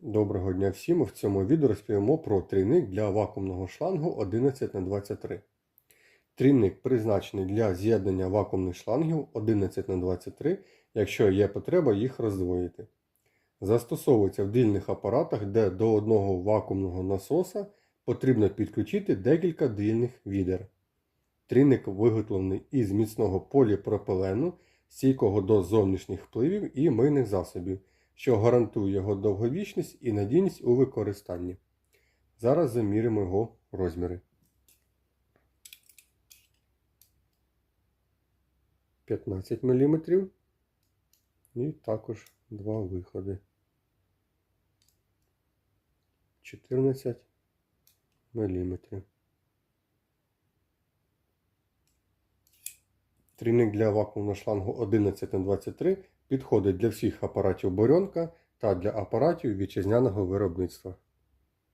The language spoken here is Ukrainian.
Доброго дня всім! В цьому відео розповімо про трійник для вакуумного шлангу 11х23. Трійник призначений для з'єднання вакуумних шлангів 11х23, якщо є потреба їх роздвоїти. Застосовується в дильних апаратах, де до одного вакуумного насоса потрібно підключити декілька дильних відер. Трійник виготовлений із міцного поліпропилену, стійкого до зовнішніх впливів і мийних засобів що гарантує його довговічність і надійність у використанні. Зараз заміримо його розміри. 15 мм і також два виходи. 14 мм. Трійник для вакуумного шлангу 11 на 23 підходить для всіх апаратів Борьонка та для апаратів вітчизняного виробництва.